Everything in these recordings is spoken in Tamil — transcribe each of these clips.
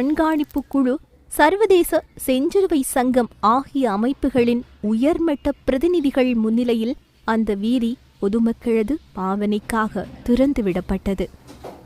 கண்காணிப்பு குழு சர்வதேச செஞ்சிலுவை சங்கம் ஆகிய அமைப்புகளின் உயர்மட்ட பிரதிநிதிகள் முன்னிலையில் அந்த வீதி பொதுமக்களது பாவனைக்காக திறந்துவிடப்பட்டது.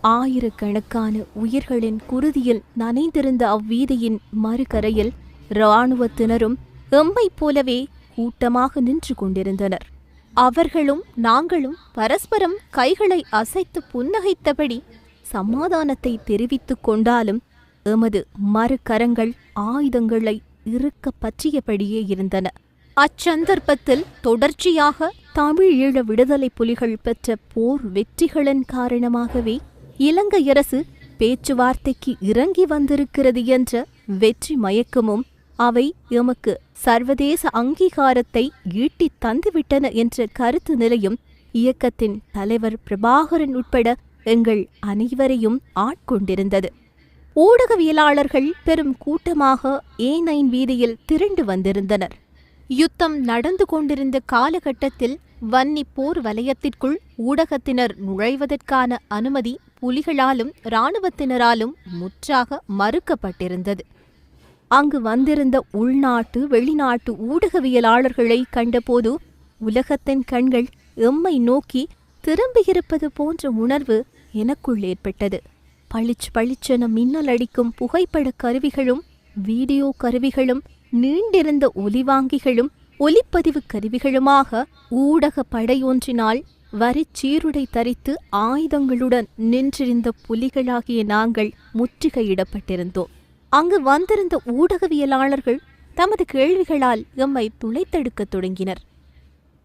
ஆயிரக்கணக்கான உயிர்களின் குருதியில் நனைந்திருந்த அவ்வீதியின் மறுகரையில் இராணுவத்தினரும் எம்மைப் போலவே கூட்டமாக நின்று கொண்டிருந்தனர். அவர்களும் நாங்களும் பரஸ்பரம் கைகளை அசைத்து புன்னகைத்தபடி சமாதானத்தை தெரிவித்துக் கொண்டாலும் எமது மறுகரங்கள் ஆயுதங்களை இறுக்க பற்றியபடியே இருந்தன. அச்சந்தர்ப்பத்தில் தொடர்ச்சியாக தமிழீழ விடுதலை புலிகள் பெற்ற போர் வெற்றிகளின் காரணமாகவே இலங்கை அரசு பேச்சுவார்த்தைக்கு இறங்கி வந்திருக்கிறது என்ற வெற்றி மயக்கமும் அவை எமக்கு சர்வதேச அங்கீகாரத்தை ஈட்டித் தந்துவிட்டன என்ற கருத்து நிலையும் இயக்கத்தின் தலைவர் பிரபாகரன் உட்பட எங்கள் அனைவரையும் ஆட்கொண்டிருந்தது. ஊடகவியலாளர்கள் பெரும் கூட்டமாக ஏ நைன் வீதியில் திரண்டு வந்திருந்தனர். யுத்தம் நடந்து கொண்டிருந்த காலகட்டத்தில் வன்னி போர் வலயத்திற்குள் ஊடகத்தினர் நுழைவதற்கான அனுமதி புலிகளாலும் இராணுவத்தினராலும் முற்றாக மறுக்கப்பட்டிருந்தது. அங்கு வந்திருந்த உள்நாட்டு வெளிநாட்டு ஊடகவியலாளர்களை கண்டபோது உலகத்தின் கண்கள் எம்மை நோக்கி திரும்பியிருப்பது போன்ற உணர்வு எனக்குள் ஏற்பட்டது. பளிச் பளிச்சென மின்னல் அடிக்கும் புகைப்படக் கருவிகளும் வீடியோ கருவிகளும் நீண்டிருந்த ஒலிவாங்கிகளும் ஒலிப்பதிவு கருவிகளுமாக ஊடக படையொன்றினால் வரிச் சீருடை தரித்து ஆயுதங்களுடன் நின்றிருந்த புலிகளாகிய நாங்கள் முற்றுகையிடப்பட்டிருந்தோம். அங்கு வந்திருந்த ஊடகவியலாளர்கள் தமது கேள்விகளால் எம்மை துளைத்தெடுக்கத் தொடங்கினர்.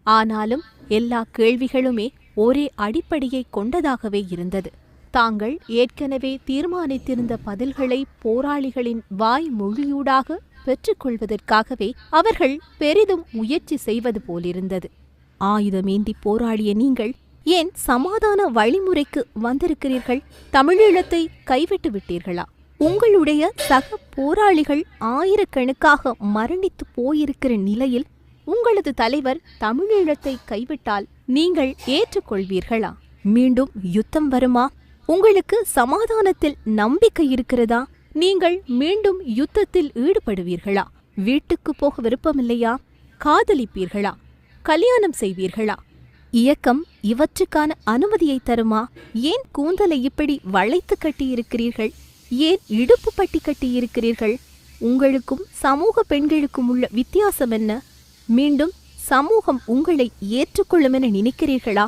ஆனாலும் எல்லா கேள்விகளுமே ஒரே அடிப்படையை கொண்டதாகவே இருந்தது. தாங்கள் ஏற்கனவே தீர்மானித்திருந்த பதில்களை போராளிகளின் வாய் மொழியூடாக பெற்றுக்கொள்வதற்காகவே அவர்கள் பெரிதும் முயற்சி செய்வது போலிருந்தது. ஆயுதமேந்தி போராடிய நீங்கள் ஏன் சமாதான வழிமுறைக்கு வந்திருக்கிறீர்கள்? தமிழீழத்தை கைவிட்டு விட்டீர்களா? உங்களுடைய சக போராளிகள் ஆயிரக்கணக்காக மரணித்து போயிருக்கிற நிலையில் உங்களது தலைவர் தமிழீழத்தை கைவிட்டால் நீங்கள் ஏற்றுக்கொள்வீர்களா? மீண்டும் யுத்தம் வருமா? உங்களுக்கு சமாதானத்தில் நம்பிக்கை இருக்கிறதா? நீங்கள் மீண்டும் யுத்தத்தில் ஈடுபடுவீர்களா? வீட்டுக்கு போக விருப்பமில்லையா? காதலிப்பீர்களா? கல்யாணம் செய்வீர்களா? இயக்கம் இவற்றுக்கான அனுமதியை தருமா? ஏன் கூந்தலை இப்படி வளைத்து கட்டியிருக்கிறீர்கள்? ஏன் இடுப்பு பட்டி கட்டியிருக்கிறீர்கள்? உங்களுக்கும் சமூக பெண்களுக்கும் உள்ள வித்தியாசம் என்ன? மீண்டும் சமூகம் உங்களை ஏற்றுக்கொள்ளும் என நினைக்கிறீர்களா?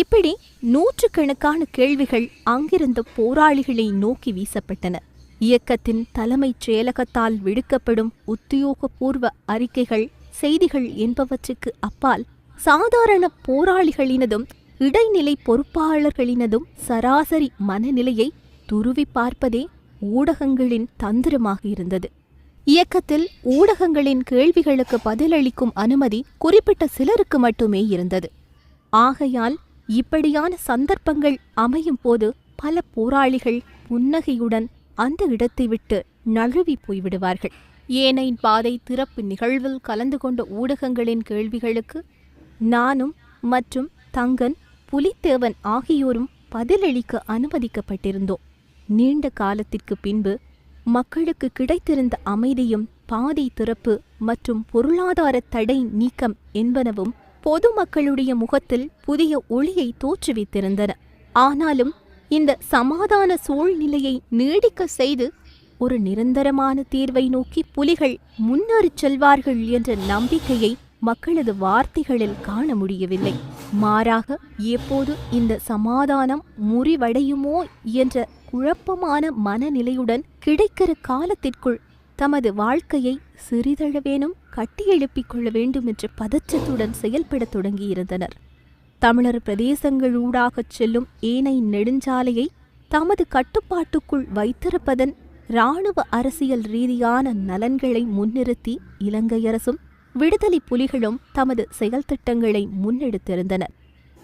இப்படி நூற்றுக்கணக்கான கேள்விகள் அங்கிருந்த போராளிகளை நோக்கி வீசப்பட்டன. இயக்கத்தின் தலைமைச் செயலகத்தால் விடுக்கப்படும் உத்தியோகபூர்வ அறிக்கைகள் செய்திகள் என்பவற்றுக்கு அப்பால் சாதாரண போராளிகளினதும் இடைநிலை பொறுப்பாளர்களினதும் சராசரி மனநிலையை துருவி பார்ப்பதே ஊடகங்களின் தந்திரமாக இருந்தது. இயக்கத்தில் ஊடகங்களின் கேள்விகளுக்கு பதிலளிக்கும் அனுமதி குறிப்பிட்ட சிலருக்கு மட்டுமே இருந்தது. ஆகையால் இப்படியான சந்தர்ப்பங்கள் அமையும் போது பல போராளிகள் புன்னகையுடன் அந்த இடத்தை விட்டு நழுவி போய்விடுவார்கள். ஏனைன் பாதை திறப்பு நிகழ்வில் கலந்து கொண்ட ஊடகங்களின் கேள்விகளுக்கு நானும் மற்றும் தங்கன் புலித்தேவன் ஆகியோரும் பதிலளிக்க அனுமதிக்கப்பட்டிருந்தோம். நீண்ட காலத்திற்கு பின்பு மக்களுக்கு கிடைத்திருந்த அமைதியும் பாதை திறப்பு மற்றும் பொருளாதார தடை நீக்கம் என்பனவும் பொதுமக்களுடைய முகத்தில் புதிய ஒளியை தோற்றுவித்திருந்தன. ஆனாலும் இந்த சமாதான சூழ்நிலையை நீடிக்க செய்து ஒரு நிரந்தரமான தீர்வை நோக்கி புலிகள் முன்னேறி செல்வார்கள் என்ற நம்பிக்கையை மக்களது வார்த்தைகளில் காண முடியவில்லை. மாறாக எப்போது இந்த சமாதானம் முறிவடையுமோ என்ற குழப்பமான மனநிலையுடன் கிடைக்கிற காலத்திற்குள் தமது வாழ்க்கையை சிறிதளவேனும் கட்டியெழுப்பிக் கொள்ள வேண்டும் என்ற பதற்றத்துடன் செயல்படத் தொடங்கியிருந்தனர். தமிழர் பிரதேசங்களூடாகச் செல்லும் ஏனை நெடுஞ்சாலையை தமது கட்டுப்பாட்டுக்குள் வைத்திருப்பதன் இராணுவ அரசியல் ரீதியான நலன்களை முன்னிறுத்தி இலங்கை அரசும் விடுதலை புலிகளும் தமது செயல் திட்டங்களை முன்னெடுத்திருந்தனர்.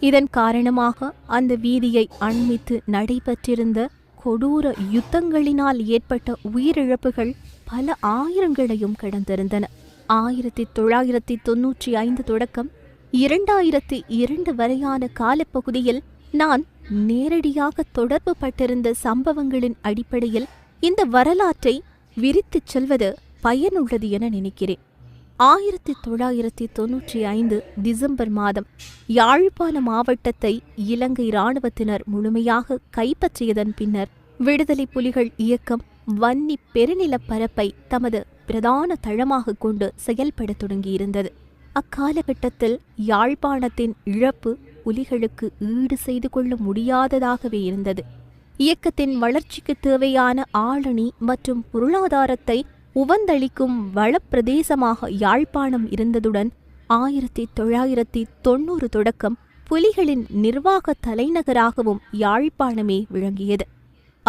இதன் காரணமாக அந்த வீதியை அண்மித்து நடைபெற்றிருந்த கொடூர யுத்தங்களினால் ஏற்பட்ட உயிரிழப்புகள் பல ஆயிரங்களையும் கடந்திருந்தன. ஆயிரத்தி தொள்ளாயிரத்தி தொன்னூற்றி ஐந்து தொடக்கம் இரண்டாயிரத்தி இரண்டு வரையான காலப்பகுதியில் நான் நேரடியாக தொடர்பு பட்டிருந்த சம்பவங்களின் அடிப்படையில் இந்த வரலாற்றை விரித்துச் செல்வது பயனுள்ளது என நினைக்கிறேன். ஆயிரத்தி தொள்ளாயிரத்தி தொன்னூற்றி ஐந்து டிசம்பர் மாதம் யாழ்ப்பாண மாவட்டத்தை இலங்கை இராணுவத்தினர் முழுமையாக கைப்பற்றியதன் பின்னர் விடுதலை புலிகள் இயக்கம் வன்னி பெருநிலப்பரப்பை தமது பிரதான தளமாக கொண்டு செயல்படத் தொடங்கியிருந்தது. அக்காலகட்டத்தில் யாழ்ப்பாணத்தின் இழப்பு புலிகளுக்கு ஈடு செய்து கொள்ள முடியாததாகவே இருந்தது. இயக்கத்தின் வளர்ச்சிக்கு தேவையான ஆளணி மற்றும் பொருளாதாரத்தை உவந்தளிக்கும் வளப்பிரதேசமாக யாழ்ப்பாணம் இருந்ததுடன் ஆயிரத்தி தொள்ளாயிரத்தி தொண்ணூறு தொடக்கம் புலிகளின் நிர்வாக தலைநகராகவும் யாழ்ப்பாணமே விளங்கியது.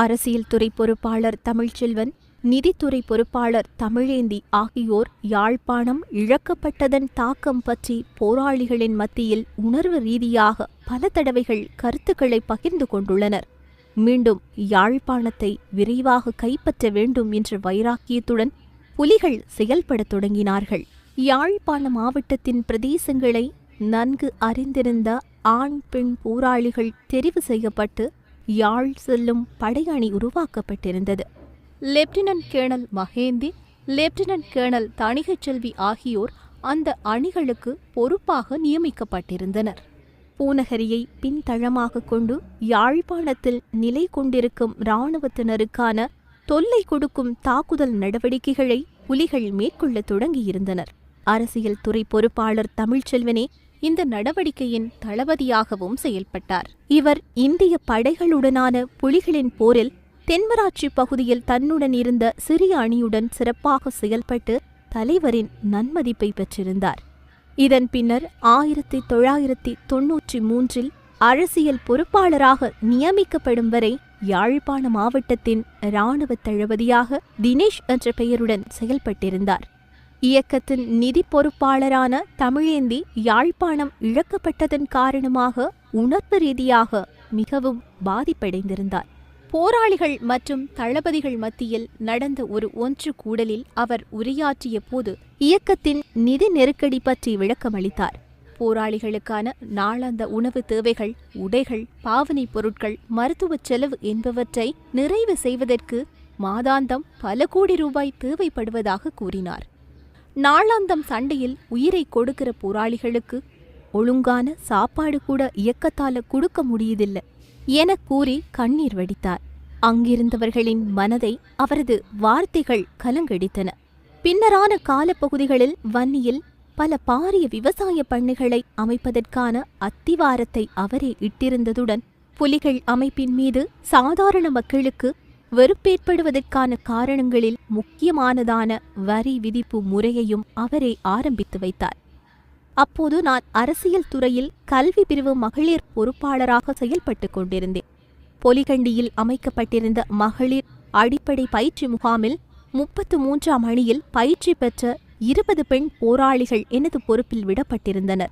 அரசியல் துறை பொறுப்பாளர் தமிழ்ச்செல்வன் நிதித்துறை பொறுப்பாளர் தமிழேந்தி ஆகியோர் யாழ்ப்பாணம் இழக்கப்பட்டதன் தாக்கம் பற்றி போராளிகளின் மத்தியில் உணர்வு ரீதியாக பல தடவைகள் கருத்துக்களை பகிர்ந்து கொண்டுள்ளனர். மீண்டும் யாழ்ப்பாணத்தை விரைவாக கைப்பற்ற வேண்டும் என்ற வைராக்கியத்துடன் புலிகள் செயல்படத் தொடங்கினார்கள். யாழ்ப்பாண மாவட்டத்தின் பிரதேசங்களை நன்கு அறிந்திருந்த ஆண் பெண் போராளிகள் தெரிவு செய்யப்பட்டு யாழ் செல்லும் படையணி உருவாக்கப்பட்டிருந்தது. Lieutenant colonel Mahenthi lieutenant colonel Thanigaichelvi ஆகியோர் அந்த அணிகளுக்கு பொறுப்பாக நியமிக்கப்பட்டிருந்தனர். பூநகரியை பின்தளமாக கொண்டு யாழ்ப்பாணத்தில் நிலை கொண்டிருக்கும் இராணுவத்தினருக்கான தொல்லை கொடுக்கும் தாக்குதல் நடவடிக்கைகளை புலிகள் மேற்கொள்ள தொடங்கியிருந்தனர். அரசியல் துறை பொறுப்பாளர் தமிழ்ச்செல்வனே இந்த நடவடிக்கையின் தளபதியாகவும் செயல்பட்டார். இவர் இந்திய படைகளுடனான புலிகளின் போரில் தென்மராட்சி பகுதியில் தன்னுடன் இருந்த சிறிய அணியுடன் சிறப்பாக செயல்பட்டு தலைவரின் நன்மதிப்பை பெற்றிருந்தார். இதன் பின்னர் ஆயிரத்தி தொள்ளாயிரத்தி தொன்னூற்றி மூன்றில் அரசியல் பொறுப்பாளராக நியமிக்கப்படும் வரை யாழ்ப்பாண மாவட்டத்தின் இராணுவ தளபதியாக தினேஷ் என்ற பெயருடன் செயல்பட்டிருந்தார். இயக்கத்தின் நிதி பொறுப்பாளரான தமிழேந்தி யாழ்ப்பாணம் இழக்கப்பட்டதன் காரணமாக உணர்வு ரீதியாக மிகவும் பாதிப்படைந்திருந்தார். போராளிகள் மற்றும் தளபதிகள் மத்தியில் நடந்த ஒரு ஒன்று கூடலில் அவர் உரையாற்றிய போது இயக்கத்தின் நிதி நெருக்கடி பற்றி விளக்கமளித்தார் போராளிகளுக்கான நாளாந்த உணவு தேவைகள் உடைகள் பாவனைப் பொருட்கள் மருத்துவச் செலவு என்பவற்றை நிறைவு செய்வதற்கு மாதாந்தம் பல கோடி ரூபாய் தேவைப்படுவதாக கூறினார். நாளாந்தம் சண்டையில் உயிரை கொடுக்கிற போராளிகளுக்கு ஒழுங்கான சாப்பாடு கூட இயக்கத்தால கொடுக்க முடியுதில்ல என கூறி கண்ணீர் வடித்தார். அங்கிருந்தவர்களின் மனதை அவரது வார்த்தைகள் கலங்கடித்தன. பின்னரான காலப்பகுதிகளில் வன்னியில் பல பாரிய விவசாய பண்ணைகளை அமைப்பதற்கான அத்திவாரத்தை அவரே இட்டிருந்ததுடன் புலிகள் அமைப்பின் மீது சாதாரண மக்களுக்கு வெறுப்பேற்படுவதற்கான காரணங்களில் முக்கியமானதான வரி விதிப்பு முறையையும் அவரே ஆரம்பித்து வைத்தார். அப்போது நான் அரசியல் துறையில் கல்வி பிரிவு மகளிர் பொறுப்பாளராக செயல்பட்டு கொண்டிருந்தேன். பொலிகண்டியில் அமைக்கப்பட்டிருந்த மகளிர் அடிப்படை பயிற்சி முகாமில் முப்பத்து மூன்றாம் அணியில் பயிற்சி பெற்ற இருபது பெண் போராளிகள் எனது பொறுப்பில் விடப்பட்டிருந்தனர்.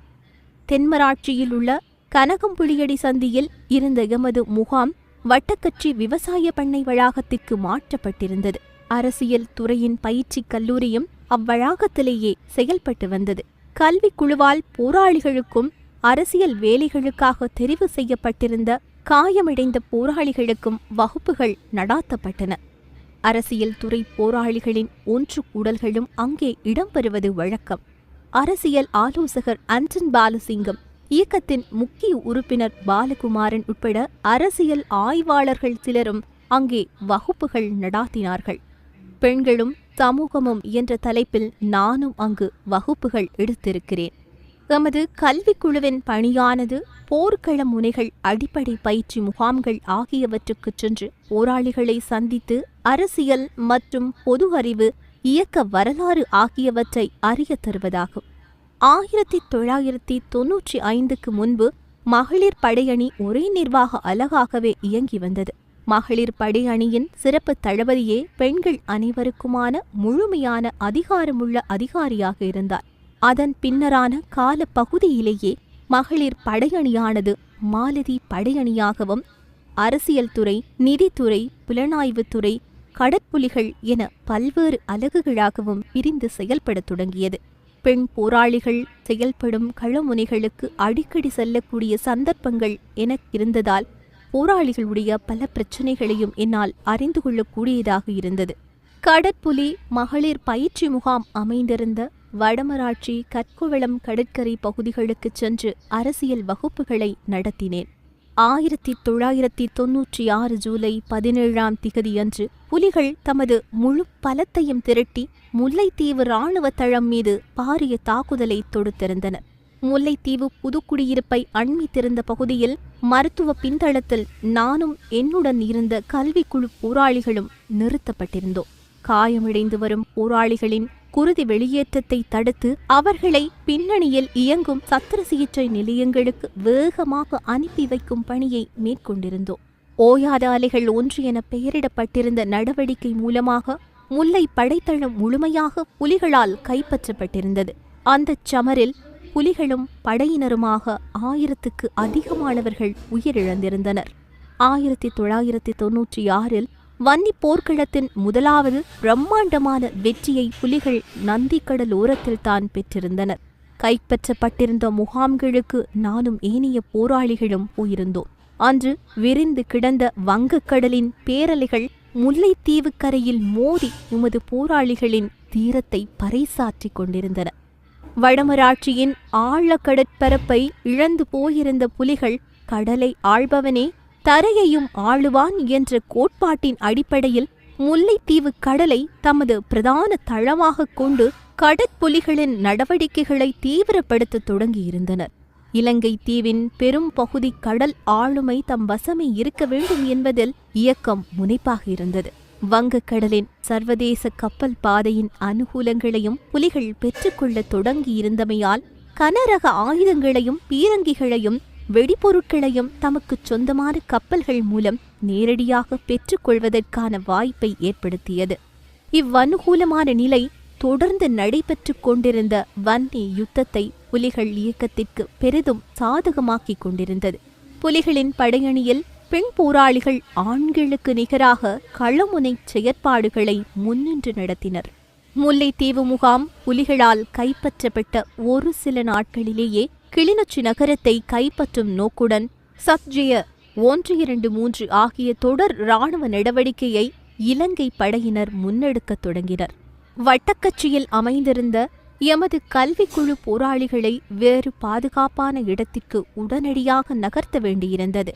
தென்மராட்சியில் உள்ள கனகம்புளியடி சந்தியில் இருந்த எமது முகாம் வட்டக்கட்சி விவசாய பண்ணை வளாகத்திற்கு மாற்றப்பட்டிருந்தது. அரசியல் துறையின் பயிற்சிக் கல்லூரியும் அவ்வளாகத்திலேயே செயல்பட்டு வந்தது. கல்விக் குழுவால் போராளிகளுக்கும் அரசியல் வேலைகளுக்காக தெரிவு செய்யப்பட்டிருந்த காயமடைந்த போராளிகளுக்கும் வகுப்புகள் நடாத்தப்பட்டன. அரசியல் துறை போராளிகளின் ஒன்று கூடல்களும் அங்கே இடம்பெறுவது வழக்கம். அரசியல் ஆலோசகர் அன்டன் பாலசிங்கம் இயக்கத்தின் முக்கிய உறுப்பினர் பாலகுமாரன் உட்பட அரசியல் ஆய்வாளர்கள் சிலரும் அங்கே வகுப்புகள் நடாத்தினார்கள். பெண்களும் சமூகமும் என்ற தலைப்பில் நானும் அங்கு வகுப்புகள் எடுத்திருக்கிறேன். எமது கல்விக்குழுவின் பணியானது போர்க்கள முனைகள் அடிப்படை பயிற்சி முகாம்கள் ஆகியவற்றுக்குச் சென்று போராளிகளை சந்தித்து அரசியல் மற்றும் பொது அறிவு இயக்க வரலாறு ஆகியவற்றை அறியத் தருவதாகும். ஆயிரத்தி தொள்ளாயிரத்தி தொன்னூற்றி ஐந்துக்கு முன்பு மகளிர் படையணி ஒரே நிர்வாக அலகாகவே இயங்கி வந்தது. மகளிர் படையணியின் சிறப்பு தளபதியே பெண்கள் அனைவருக்குமான முழுமையான அதிகாரமுள்ள அதிகாரியாக இருந்தார். அதன் பின்னரான கால பகுதியிலேயே மகளிர் படையணியானது மாலதி படையணியாகவும் அரசியல் துறை நிதித்துறை புலனாய்வுத்துறை கடற்புலிகள் என பல்வேறு அலகுகளாகவும் பிரிந்து செயல்படத் தொடங்கியது. பெண் போராளிகள் செயல்படும் களமுனைகளுக்கு அடிக்கடி செல்லக்கூடிய சந்தர்ப்பங்கள் எனக்கிருந்ததால் போராளிகளுடைய பல பிரச்சனைகளையும் என்னால் அறிந்து கொள்ளக்கூடியதாக இருந்தது. கடற்புலி மகளிர் பயிற்சி முகாம் அமைந்திருந்த வடமராட்சி கற்குவளம் கடற்கரை பகுதிகளுக்குச் சென்று அரசியல் வகுப்புகளை நடத்தினேன். ஆயிரத்தி தொள்ளாயிரத்தி தொன்னூற்றி ஆறு ஜூலை பதினேழாம் திகதியன்று புலிகள் தமது முழு பலத்தையும் திரட்டி முல்லைத்தீவு இராணுவ தளம் மீது பாரிய தாக்குதலை தொடுத்திருந்தனர் முல்லைத்தீவு புதுக்குடியிருப்பை அண்மித்திருந்த பகுதியில் மருத்துவ பின்தளத்தில் நானும் என்னுடன் இருந்த கல்விக்குழு போராளிகளும் நிறுத்தப்பட்டிருந்தோம். காயமடைந்து வரும் போராளிகளின் குருதி வெளியேற்றத்தை தடுத்து அவர்களை பின்னணியில் இயங்கும் சத்திர சிகிச்சை நிலையங்களுக்கு வேகமாக அனுப்பி வைக்கும் பணியை மேற்கொண்டிருந்தோம். ஓயாத அலைகள் ஒன்று என பெயரிடப்பட்டிருந்த நடவடிக்கை மூலமாக முல்லை படைத்தளம் முழுமையாக புலிகளால் கைப்பற்றப்பட்டிருந்தது. அந்தச் சமரில் புலிகளும் படையினருமாக ஆயிரத்துக்கு அதிகமானவர்கள் உயிரிழந்திருந்தனர். ஆயிரத்தி தொள்ளாயிரத்தி தொன்னூற்றி ஆறில் வன்னி போர்க்களத்தின் முதலாவது பிரம்மாண்டமான வெற்றியை புலிகள் நந்திக்கடல் ஓரத்தில் தான் பெற்றிருந்தனர். கைப்பற்றப்பட்டிருந்த முகாம்களுக்கு நானும் ஏனைய போராளிகளும் போயிருந்தோம். அன்று விரிந்து கிடந்த வங்கக்கடலின் பேரலைகள் முல்லைத்தீவு கரையில் மோதி உமது போராளிகளின் தீரத்தை பறைசாற்றிக் கொண்டிருந்தன. வடமராட்சியின் ஆழக்கடற்பரப்பை இழந்து போயிருந்த புலிகள் கடலை ஆள்பவனே தரையையும் ஆளுவான் என்ற கோட்பாட்டின் அடிப்படையில் முல்லைத்தீவு கடலை தமது பிரதான தளமாகக் கொண்டு கடற்புலிகளின் நடவடிக்கைகளை தீவிரப்படுத்த தொடங்கியிருந்தனர். இலங்கை தீவின் பெரும் பகுதி கடல் ஆளுமை தம் வசமே இருக்க வேண்டும் என்பதில் இயக்கம் முனைப்பாக இருந்தது. வங்கக்கடலின் சர்வதேச கப்பல் பாதையின் அனுகூலங்களையும் புலிகள் பெற்றுக்கொள்ள தொடங்கியிருந்தமையால் கனரக ஆயுதங்களையும் பீரங்கிகளையும் வெடிபொருட்களையும் தமக்கு சொந்தமான கப்பல்கள் மூலம் நேரடியாக பெற்றுக்கொள்வதற்கான வாய்ப்பை ஏற்படுத்தியது. இவ்வனுகூலமான நிலை தொடர்ந்து நடைபெற்றுக் கொண்டிருந்த வன்னி யுத்தத்தை புலிகள் இயக்கத்திற்கு பெரிதும் சாதகமாக்கிக் கொண்டிருந்தது. புலிகளின் படையணியில் பெண் போராளிகள் ஆண்களுக்கு நிகராக களமுனை செயற்பாடுகளை முன்னின்று நடத்தினர். முல்லைத்தீவு முகாம் புலிகளால் கைப்பற்றப்பட்ட ஒரு சில நாட்களிலேயே கிளிநொச்சி நகரத்தை கைப்பற்றும் நோக்குடன் சத்ஜிய ஒன்று இரண்டு மூன்று ஆகிய தொடர் இராணுவ நடவடிக்கையை இலங்கை படையினர் முன்னெடுக்கத் தொடங்கினர். வட்டக்கட்சியில் அமைந்திருந்த எமது கல்விக்குழு போராளிகளை வேறு பாதுகாப்பான இடத்திற்கு உடனடியாக நகர்த்த வேண்டியிருந்தது.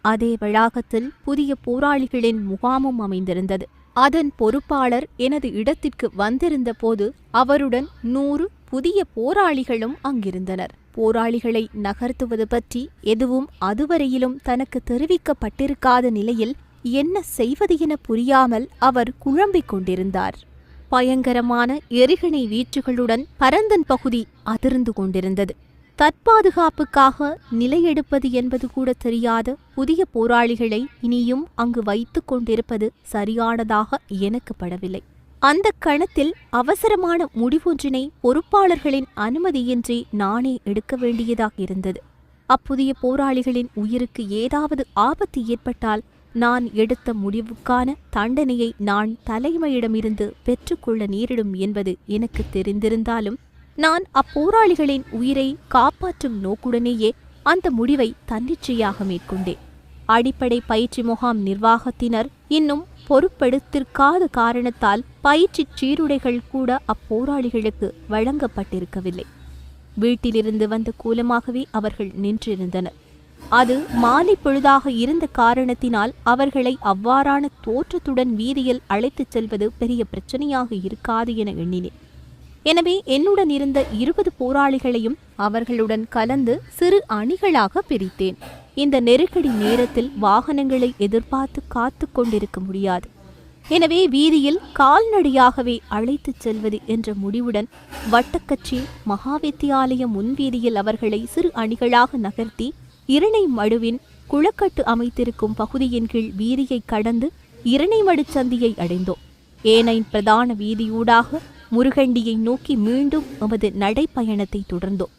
அதே வளாகத்தில் புதிய போராளிகளின் முகாமும் அமைந்திருந்தது. அதன் பொறுப்பாளர் எனது இடத்திற்கு வந்திருந்த போது அவருடன் நூறு புதிய போராளிகளும் அங்கிருந்தனர். போராளிகளை நகர்த்துவது பற்றி எதுவும் அதுவரையிலும் தனக்கு தெரிவிக்கப்பட்டிருக்காத நிலையில் என்ன செய்வது என புரியாமல் அவர் குழம்பிக் கொண்டிருந்தார். பயங்கரமான எரிகணை வீச்சுகளுடன் பரந்தன் பகுதி அதிர்ந்து கொண்டிருந்தது. தற்பாதுகாப்புக்காக நிலையெடுப்பது என்பது கூட தெரியாத புதிய போராளிகளை இனியும் அங்கு வைத்து கொண்டிருப்பது சரியானதாக எனக்கு படவில்லை. அந்த கணத்தில் அவசரமான முடிவொன்றினை பொறுப்பாளர்களின் அனுமதியின்றி நானே எடுக்க வேண்டியதாக இருந்தது. அப்புதிய போராளிகளின் உயிருக்கு ஏதாவது ஆபத்து ஏற்பட்டால் நான் எடுத்த முடிவுக்கான தண்டனையை நான் தலைமையிடமிருந்து பெற்றுக்கொள்ள நேரிடும் என்பது எனக்கு தெரிந்திருந்தாலும் நான் அப்போராளிகளின் உயிரை காப்பாற்றும் நோக்குடனேயே அந்த முடிவை தன்னிச்சையாக மேற்கொண்டேன். அடிப்படை பயிற்சி முகாம் நிர்வாகத்தினர் இன்னும் பொறுப்பெடுத்திருக்காத காரணத்தால் பயிற்சிச் சீருடைகள் கூட அப்போராளிகளுக்கு வழங்கப்பட்டிருக்கவில்லை. வீட்டிலிருந்து வந்த கூலமாகவே அவர்கள் நின்றிருந்தனர். அது மாலை பொழுதாக இருந்த காரணத்தினால் அவர்களை அவ்வாறான தோற்றத்துடன் வீதியில் அழைத்துச் செல்வது பெரிய பிரச்சனையாக இருக்காது என எண்ணினேன். எனவே என்னுடன் இருந்த இருபது போராளிகளையும் அவர்களுடன் கலந்து சிறு அணிகளாக பிரித்தேன். இந்த நெருக்கடி நேரத்தில் வாகனங்களை எதிர்பார்த்து காத்து கொண்டிருக்க முடியாது. எனவே வீதியில் கால்நடையாகவே அழைத்துச் செல்வது என்ற முடிவுடன் வட்டக்கச்சி மகாவித்தியாலய முன்வீதியில் அவர்களை சிறு அணிகளாக நகர்த்தி இரணை மடுவின் குளக்கட்டு அமைத்திருக்கும் பகுதியின் கீழ் வீதியை கடந்து இரணைமடு சந்தியை அடைந்தோம். ஏனையின் பிரதான வீதியூடாக முருகண்டியை நோக்கி மீண்டும் எமது நடைப்பயணத்தை தொடர்ந்தோம்.